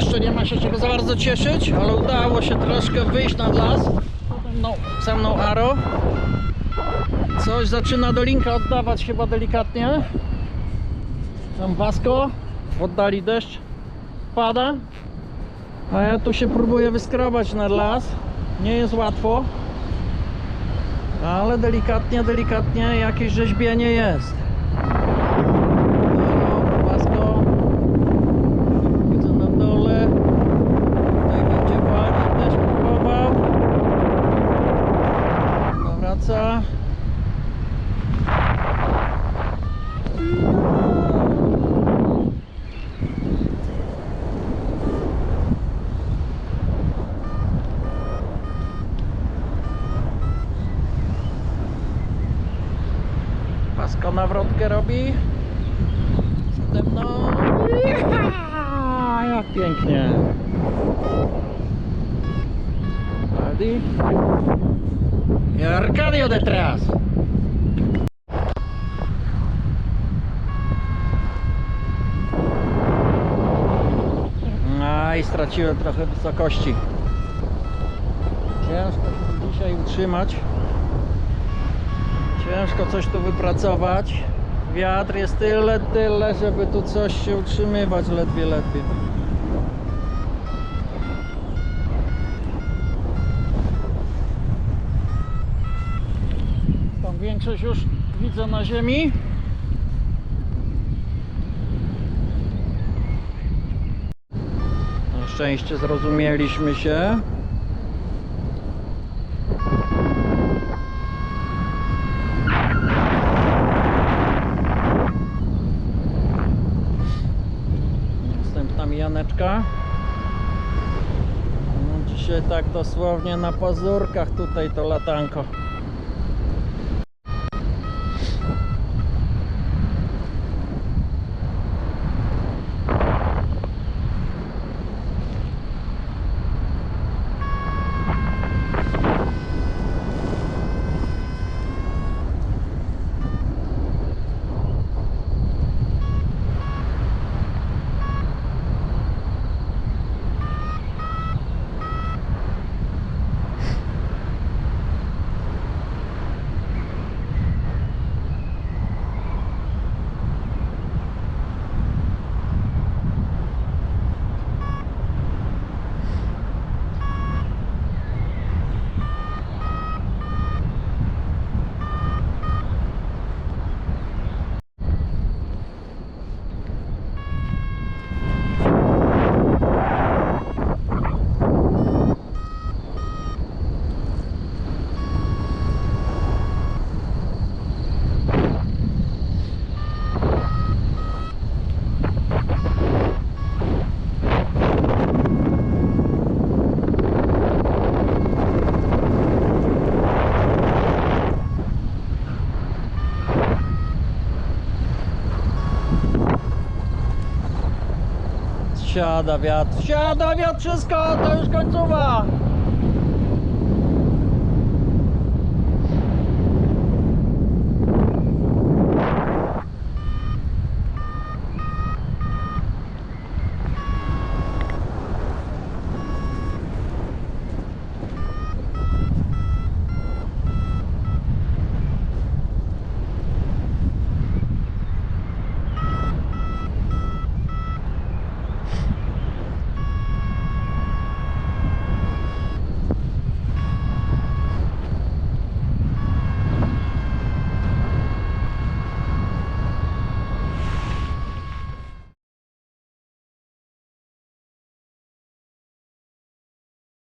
jeszcze nie ma się czego za bardzo cieszyć, ale udało się troszkę wyjść nad las. No, ze mną Aro. Coś zaczyna dolinka oddawać chyba delikatnie. Tam Wasko, oddali deszcz pada. A ja tu się próbuję wyskrobać nad las. Nie jest łatwo. Ale delikatnie, delikatnie jakieś rzeźbienie jest. No, Wasko. Widzę na dole. Tutaj będzie walić, też próbował. No wraca. Pasko nawrotkę robi. Przede mną. Ja, Jak pięknie. I Arcadio detrás. A i straciłem trochę wysokości. Ciężko się dzisiaj utrzymać. Ciężko coś tu wypracować. Wiatr jest tyle, tyle, żeby tu coś się utrzymywać ledwie, ledwie. Tam większość już widzę na ziemi. Na szczęście zrozumieliśmy się. Mijaneczka. No, dzisiaj tak dosłownie na pazurkach tutaj to latanko. Siada wiatr, siada wiatr, wszystko, to już końcowa.